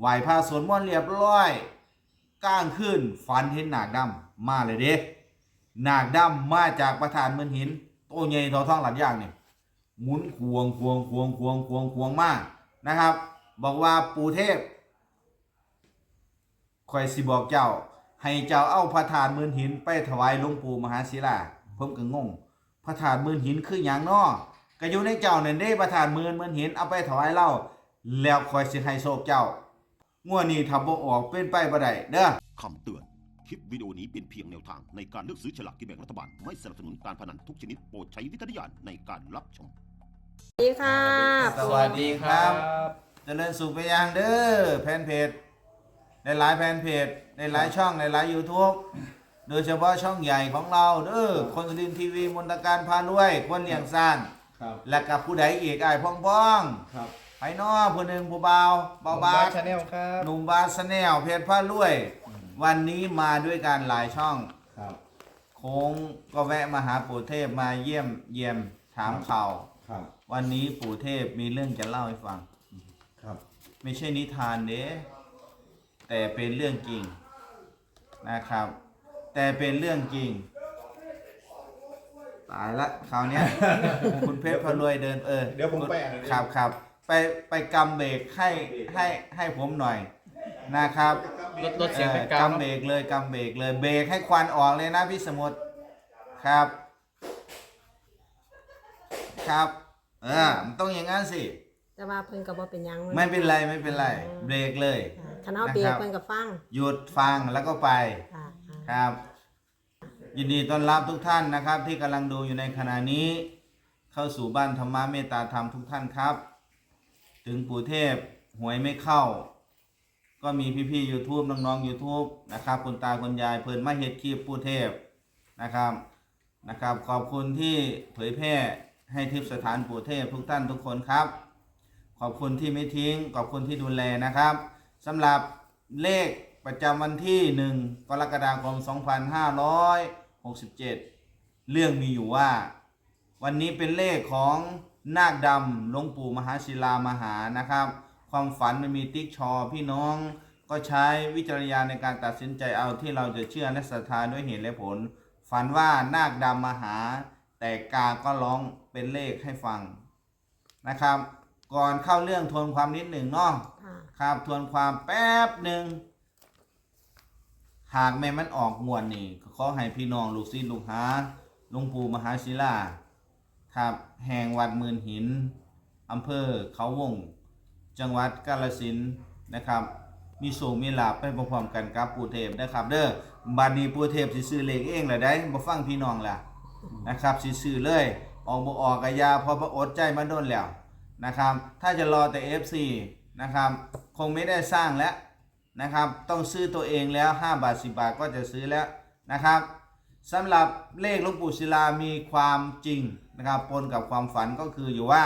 ไหวพระสวดมนต์เรียบร้อยก้างขึ้นฝันเห็นหนากดำมาเลยเด้หนากดำมาจากประธานเมืองหินโตใหญ่ทอท้องหลัดย่างเนี่ยหมุนควงควงควงควงควงควงมากนะครับ บอกว่าปู่เทพคอยสิบอกเจ้า ให้เจ้าเอาพระธาตุมืนหินไปถวายหลวงปู่มหาศิลาผมก็งงพระธาตุมืนหินคืออย่างน้อก็อยู่ในเจ้าเนั่นเด้พระธาตุมืนมืนหินเอาไปถวายเล่าแล้วคอยสิให้โชคเจ้า งวดนี้ทำบ่ออกเป็นไปบ่ได้เด้อคำเตือน คลิปวิดีโอนี้เป็นเพียงแนวทางในการเลือกซื้อฉลากกินแบ่งรัฐบาล ไม่สนับสนุนการพนันทุกชนิดโปรดใช้วิจารณญาณในการรับชม สวัสดีค่ะสวัสดีครับเจริญสุขไปยังเด้อแฟนเพจในหลายแฟนเพจในหลายช่องในหลาย YouTube โดยเฉพาะช่องใหญ่ของเราเด้อคนสุรินทร์ทีวีมนตการพารวยคนเลี้ยงสร้าง ครับ และกับผู้ใดอีกไอ้ายพ่องพ่องครับๆ ไผน้อผู้หนึ่งผู้เบาเบาบาชาแนลครับหนุ่มบาสแนลเพจพารวยวันนี้มาด้วยกันหลายช่อง ครับโค้งก็แวะมาหาปู่เทพมาเยี่ยมเยี่ยมถามข่าวครับวันนี้ปู่เทพมีเรื่องจะเล่าให้ฟัง ครับ ไม่ใช่นิทานเด้แต่เป็นเรื่องจริงนะครับ แต่เป็นเรื่องจริง ตายละคราวเนี้ย คุณเพชรพลวยเดินเออเดี๋ยวผมไปอ่านครับครับ ไปไปกำเบรกให้ให้ให้ผมหน่อยนะครับลดลดเสียงเป็นกเอ่ลาองกำเบรกเลยกำเบรกเลยเบรกให้ควันออกเลยนะพี่สมุทรครับ ครับเออมันต้องอย่างนั้นสิจะว่าเพิ่นก็บ่เป็นหยังไม่เป็นไรไม่เป็นไร เบรกเลย ค่ะคันเอาเปียกเพิ่นก็ฟังหยุดฟังแล้วก็ไป ค่ะค่ะครับ ยินดีต้อนรับทุกท่านนะครับ ที่กำลังดูอยู่ในขณะนี้ เข้าสู่บ้านธรรมะเมตตาธรรมทุกท่านครับ ถึงปู่เทพหวยไม่เข้า ก็มีพี่ๆ YouTube น้องๆ YouTube นะครับคุณตาคุณยายเพิ่นมาเฮ็ดคลิปปู่เทพนะครับนะครับ ขอบคุณที่เผยแพร่ให้ทิพยสถานปู่เทพทุกท่านทุกคนครับ ขอบคุณที่ไม่ทิ้ง ขอบคุณที่ดูแลนะครับสำหรับเลขประจำวันที่ 1 กรกฎาคม 2567 เรื่องมีอยู่ว่า วันนี้เป็นเลขของ นาคดำหลวงปู่มหาศิลามหานะครับ ความฝันมันมีติ๊กชอ พี่น้องก็ใช้วิจารณญาณในการตัดสินใจเอาที่เราจะเชื่อและศรัทธาด้วยเหตุและผล ฝันว่านาคดำมาหา แต่กาก็ร้องเป็นเลขให้ฟังนะครับ ก่อนเข้าเรื่องทวนความนิดหนึ่งเนาะค่ะครับทวนความแป๊บหนึ่งหากแม่มันออกงวดนี่ก็ขอให้พี่น้องลูกศิษย์ลูกหาหลวงปู่มหาศิลา ครับแห่งวัดหมื่นหินอำเภอเขาวง จังหวัดกาฬสินธุ์นะครับ มีสูงมีหลาบไปพร้อมๆกันกับปู่เทพนะครับ เด้อบัดนี้ปู่เทพสิซื้อเลขเองแหละได้บ่ฟังพี่น้องล่ะนะครับสิซื้อเลย ออกบ่ออกกะยาเพอพระอดใจมาโดนแล้วนะครับ ถ้าจะรอแต่ FC นะครับคงไม่ได้สร้างแล้วนะครับ ต้องซื้อตัวเองแล้ว 5 บาท 10 บาทก็จะซื้อแล้วนะครับสำหรับเลขหลวงปู่ศิลามีความจริง นะครับปนกับความฝันก็คืออยู่ว่า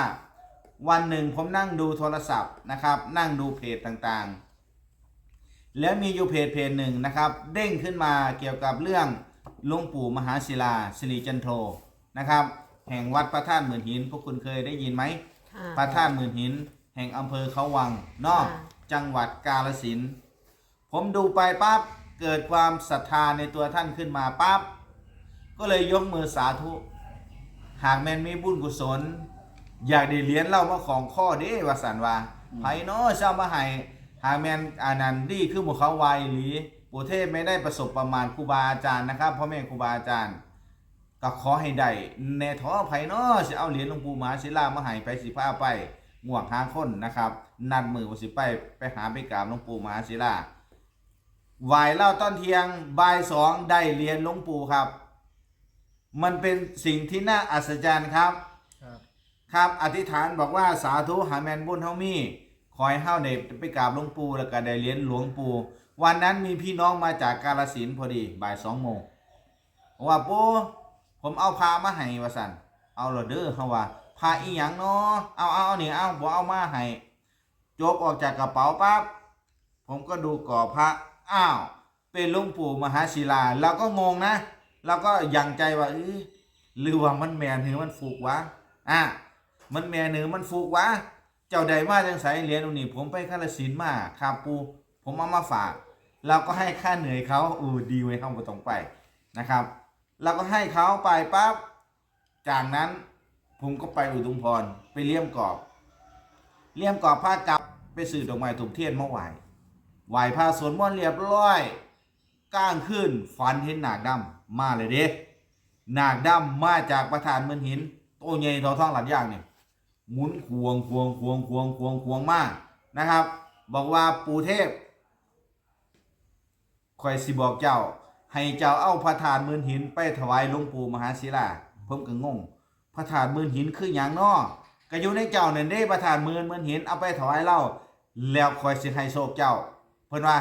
วันหนึ่งผมนั่งดูโทรศัพท์นะครับ นั่งดูเพจต่างๆ แล้วมีอยู่เพจเพจหนึ่งนะครับ เด้งขึ้นมาเกี่ยวกับเรื่องหลวงปู่มหาศิลาสิริจันโทนะครับ แห่งวัดพระธาตุหมื่นหิน พวกคุณเคยได้ยินไหมค่ะพระธาตุหมื่นหิน แห่งอำเภอเขาวังนอกค่ะจังหวัดกาลสินธุ์ผมดูไปปั๊บเกิดความศรัทธาในตัวท่านขึ้นมาปั๊บก็เลยยกมือสาธุ หากแมนมีบุญกุศล อยากได้เหรียญเล่ามาของข้อเด้วาสันว่าไผเนาะเช้ามาให้หากแมนอานันต์ดีคือหมู่เขาวายหรือปู่เทพไม่ได้ประสบประมาณครูบาอาจารย์นะครับพ่อแม่ครูบาอาจารย์ก็ขอให้ได้ในท้อไผเนาะสิเอาเหรียญหลวงปู่มหาศิลามาให้ไปสิพาไปหมวกหาคนนะครับ นัดมือว่าสิไปไปหาไปกราบหลวงปู่มหาศิลาไหวเล่าต้นเทียงบ่ายสองได้เหรียญหลวงปู่ครับ มันเป็นสิ่งที่น่าอัศจรรย์ครับ ครับ ครับ อธิษฐานบอกว่าสาธุหาแมนบุญเฮามีขอให้เฮาได้ไปกราบหลวงปู่แล้วก็ได้เหรียญหลวงปู่วันนั้นมีพี่น้องมาจากกาฬสินธุ์พอดีบ่ายสองโมงบอกว่าปู่ผมเอาพามาให้ว่าสันเอาละเด้อเฮาว่าพาอีหยังเนาะเอาเอาเอานี่เอาบ่เอามาให้โจกออกจากกระเป๋าปั๊บผมก็ดูก่อพระอ้าวเป็นหลวงปู่มหาศิลาเราก็งงนะ เราก็ยังใจว่าเอ้ยหรือว่ามันแมนหรือมันฟูกวะอะมันแม่เนือมันฟูกวะเจ้าใดมาจังไสเหรียญตรงนี้ผมไปคาลสินมาครับปูผมเอามาฝาก เราก็ให้ค่าเหนื่อยเขาอือดีไว้เขาบ่ต้องไปนะครับเราก็ให้เขาไปปั๊บจากนั้นผมก็ไปอุทุมพรไปเลี่ยมกรอบ เลี่ยมกรอบผ้ากลับไปสื่อดอกไม้ถูกเทียนเมาไหวไหวพาสวนม่อนเรียบร้อย ก้างขึ้นฟันเห็นหนากดำ มาเลยเด้หนากดำมาจากประธานเมืองหิน โตใหญ่ทอท้องหลัดย่างเนี่ยหมุนควงควงควงควงควงควงมากนะครับ บอกว่าปู่เทพคอยสิบอกเจ้า ให้เจ้าเอาพระธาตุมืนหินไปถวายหลวงปู่มหาศิลาผมก็งงพระธาตุมืนหินคืออย่างน้อก็อยู่ในเจ้านั่นเด้พระธาตุมืนมืนหินเอาไปถวายเล่าแล้วคอยสิให้โชคเจ้า เพิ่นว่า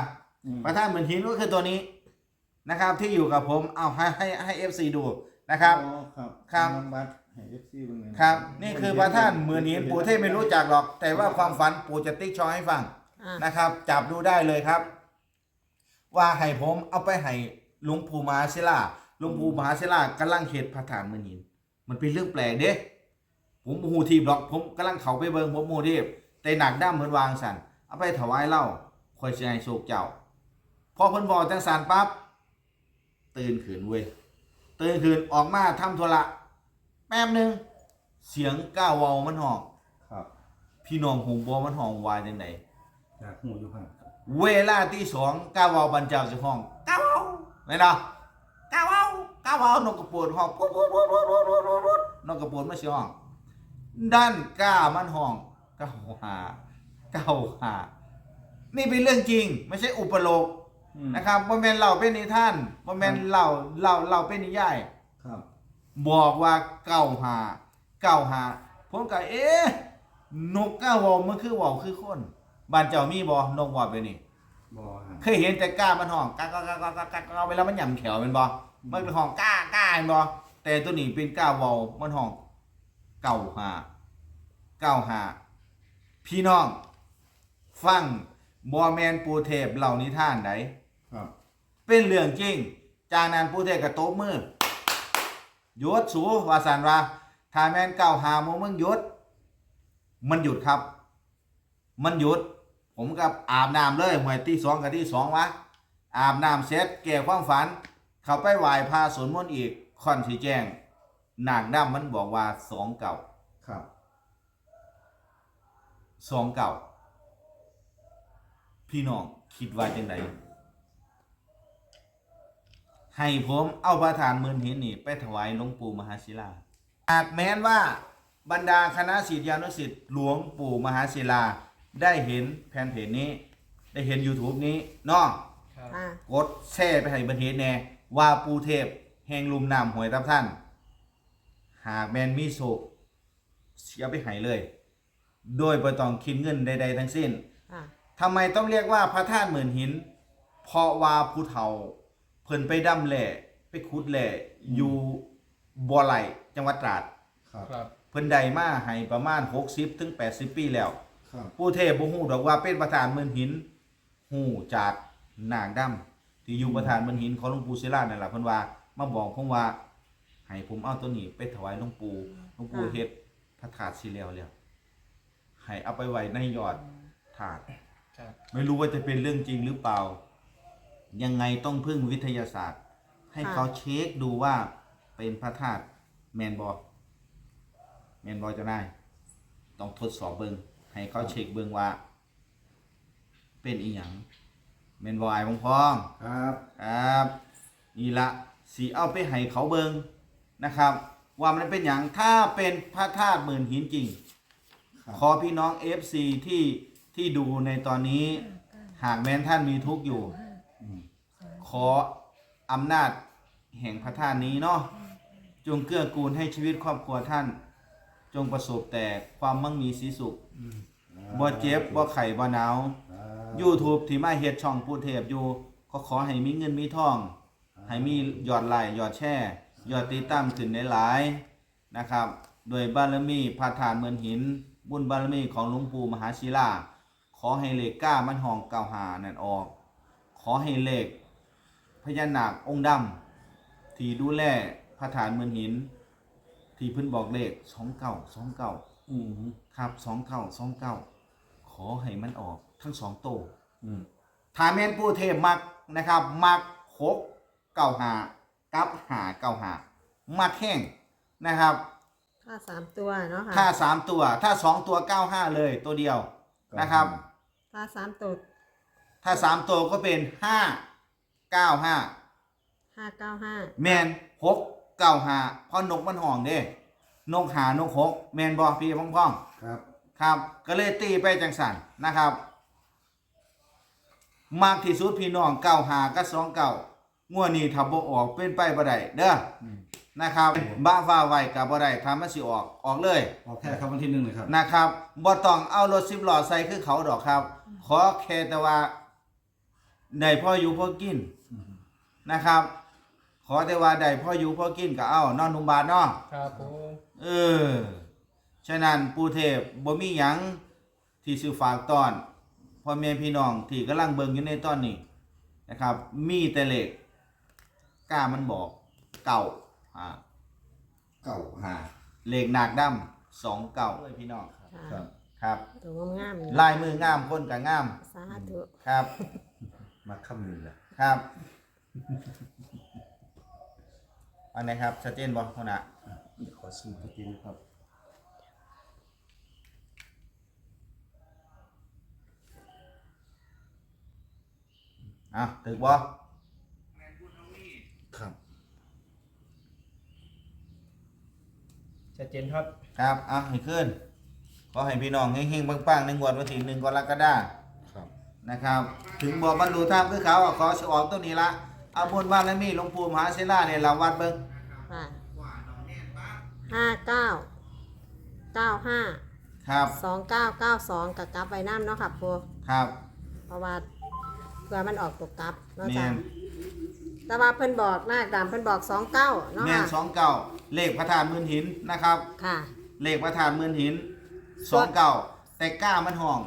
พระธาตุมืนหินก็คือตัวนี้ นะครับ ที่อยู่กับผมเอาให้ให้ให้ FC ดูนะครับ อ๋อครับครับ น้องบัตรให้ FC เบิ่งหน่อยครับ นี่คือพระธาตุมืนหินปู่เทพไม่รู้จักหรอก แต่ว่าความฝันปู่จะติ๊กชอให้ฟังอ่านะครับ จับดูได้เลยครับ ว่าให้ผมเอาไปให้หลวงปู่มหาศิลาหลวงปู่มหาศิลากำลังเฮ็ดพระธาตุมือหินมันเป็นเรื่องแปลกเด้ ผมบ่ฮู้ทีบหรอก ผมกำลังเข้าไปเบิ่งผมบ่ฮู้ทีบแต่หนักด้ามเพิ่นวางสั่นเอาไปถวายเหล้าค่อยสิให้โชคเจ้าพอเพิ่นบอกจังสั่นปั๊บ ตื่นขืนเว้ยตื่นขืนออกมาทำธุระแป๊บนึ่งเสียงก้าวเวามันหองพี่น้องหงบอมันหองวายจังไหนอยากหูอยู่ห่เวลาที่สองก้าวเวาบรรจาสิห้องก้าวเวาไหนนะก้าวเวาก้าวเวานกกระปวดห้องปุ๊บปุ๊บปุ๊บปุ๊บปุ๊บนกกระปวดไม่ช่ห้องด้านก้ามันห้องก้าวหาก้าวหานี่เป็นเรื่องจริง ไม่ใช่อุปโลก นะครับบ่แม่นเล่าเป็นนิทานบ่แม่นเล่าเล่าเล่าเป็นนิยายครับ บอกว่าเก้าหาเก้าหาผมก็เอ๊ะนกก้าวเวอมันคือเวอคือคนบ้านเจ้ามีบ่นกเวอไปนี่บ่ฮะเคยเห็นแต่ก้ามันห้องก้าก้าก้าก้าก้าก้าก้าเวลามันหย่ำแขวเป็นบ่มันเป็นห้องก้าก้าเป็นบ่แต่ตัวนี้เป็นก้าเวอมันห้องเก้าหาเก้าหาพี่น้อง ฟังบ่แมนปูเทพเหล่านิทานไหนครับ เป็นเรื่องจริง จากนั้นผู้เทศก็ตบมือหยุดสูว่าสันว่าถ้าแม่นเก้าหาโมงมึงหยุด มันหยุดครับ มันหยุด ผมกับอาบน้ำเลยหวยที่สองกับที่สองวะอาบน้ำเสร็จแก่ความฝัน เขาไปไหว้พาสวนมนต์อีกค่อนสีแจ้งนางดำมันบอกว่าสองเก่าครับสองเก่า พี่น้องคิดว่าจังได ให้ผมเอาพระทานหมื่นหินนี่ ไปถวายหลวงปู่มหาศิลาหากแม้นว่าบรรดาคณะศิษยานุศิษย์หลวงปู่มหาศิลา ได้เห็นแผ่นเพจนี้ ได้เห็น YouTube นี้เนาะอ่ากดแช่ไปให้บันเทศแน่ว่าปูเทพแห่งลุมน้ำหวยทับท่าน หากแมนมีโศกเสียไปให้เลย โดยบ่ต้องคิดเงินใดๆทั้งสิ้น อ่าทำไมต้องเรียกว่าพระธาตุหมื่นหิน เพราะว่าผู้เฒ่า เพิ่นไปดำแหล่ไปขุดแหล่อยู่บ่อไหลจังหวัดตราด ครับครับ เพิ่นได้มาให้ประมาณ 60ถึง80 ปีแล้ว ครับผู้เทพบ่ฮู้ดอกว่าเป็นประธานหมื่นหินฮู้จากนางดำที่อยู่ประธานหมื่นหินของหลวงปู่ศิลานั่นล่ะเพิ่นว่ามาบอกผมว่าให้ผมเอาตัวนี้ไปถวายหลวงปู่หลวงปู่เฮ็ดพระธาตุสิแล้วแล้วให้เอาไปไว้ในยอดถาดครับ ไม่รู้ว่าจะเป็นเรื่องจริงหรือเปล่า ยังไงต้องพึ่งวิทยาศาสตร์ ให้เขาเช็คดูว่าเป็นพระธาตุแมนบอแมนบอจะได้ ต้องทดสอบเบิงให้เขาเช็คเบิงว่า เป็นอีหยังแมนบอไอ้พงพอง ครับครับนี่ละสีเอาไปให้เขาเบิงนะครับ ว่ามันเป็นอย่างถ้าเป็นพระธาตุหมื่นหินจริงครับขอพี่น้อง FC ที่ที่ดูในตอนนี้ หากแม้นท่านมีทุกข์อยู่อืม ขออำนาจแห่งพระธาตุนี้เนาะจงเกื้อกูลให้ชีวิตครอบครัวท่าน จงประสบแต่ความมั่งมีสีสุขบ่เจ็บบ่ไข้บ่หนาวครับ YouTube ที่มาเฮ็ดช่องพูดเทพอยู่ก็ขอให้มีเงินมีทอง ให้มียอดไลค์ยอดแชร์ยอดติดตามขึ้นหลายๆนะครับ โดยบารมีพระธาตุเมืองหิน บุญบารมีของหลวงปู่มหาศิลาขอให้เลขก้ามันห้องเก้าหานั่นออก ขอให้เลขพญานาคองค์ดำที่ดูแลพระธาตุเมืองหิน ที่เพิ่นบอกเลขสองเก้าสองเก้าอืมครับสองเท่าสองเก้าขอให้มันออกทั้งสองโตวอืมถ้าแม่นปูเทพมักนะครับ มักหกเก้าหากับหาเก้าหามักแห้งนะครับ ถ้าสามตัวเนาะค่ะถ้าสามตัว ถ้าสองตัวเก้าห้าเลยตัวเดียวนะครับ ถ้าสามตัว ถ้าสามตัวก็เป็นห้าเก้าห้าห้าเก้าห้าแมนหกเก้าห้าเพราะนกมันห่องเด้นกหานกหกแมนบอพี่พ่องพ่องครับๆครับ ก็เลยตีไปจังสันนะครับ มากที่สุดพี่น้องเก้าหากับสองเก้างวดนี้ถ้าบ่ออกเป็นไปบ่ได้เด้ออืมนะครับบ้าฟ้าไว้กับบ่ได้ถ้ามันสิออกออกเลยออกแค่ครับวันที่หนึ่งเลยครับนะครับบ่ต้องเอารถสิบล้อใส่คือเขาดอกครับ ขอแค่แต่ว่า ได้พ่ออยู่พ่อกินอืมนะครับ ขอแต่ว่าได้พ่ออยู่พ่อกินก็เอานอนนุมบาทเนาะครับผมเออฉะนั้นปูเทพบ่มีหยังที่สิฝากตอนพ่อแม่พี่น้องที่กำลังเบิ่งอยู่ในตอนนี้นะครับ มีแต่เลขกล้ามันบอกเก่าอ่าเก่าหาเลขหนักดำสองเก่าเลยพี่น้องค่ะครับ ครับ ตัวงามๆลายมืองามคนกับงาม สาธุ ครับ มาคำหนึ่งแหละครับอันไหนครับชัดเจนบ่พ่อนะเดี๋ยวขอซูมตะกี้นะครับอะถึกบ่ครับ ชัดเจนครับ ครับ อะให้ขึ้น ขอให้พี่น้องเฮงๆปังๆในงวดวันที่หนึ่งกรกฎาคมครับ นะครับ ถึงบอกบรรลุธรรมคือเขาอะขอสิออกตัวนี้ละเอาบุญว่าแล้วมีหลวงปู่มหาศิลาเนี่ยเราวัดเบิ่งค่ะห้าเก้าเก้าห้าครับสองเก้าเก้าสองกับกลับไว้น้ำเนาะค่ะปูครับเพราะว่าเพื่อมันออกตกกลับเนาะแม่จ้ะนแต่ว่าเพิ่นบอกหน้าดำเพิ่นบอกสองเก้าเนาะแม่นค่ะสองเก่าเลขพระธาตุมืนหินนะครับ ค่ะ เลขพระธาตุมืนหินสองเก่าแต่ก้ามันห้อง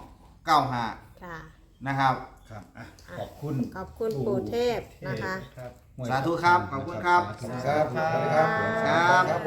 เก้าหาค่ะ นะครับ ครับอะขอบคุณขอบคุณปู่เทพนะคะ ครับ สาธุครับขอบคุณครับ ขอบคุณครับครับ ครับ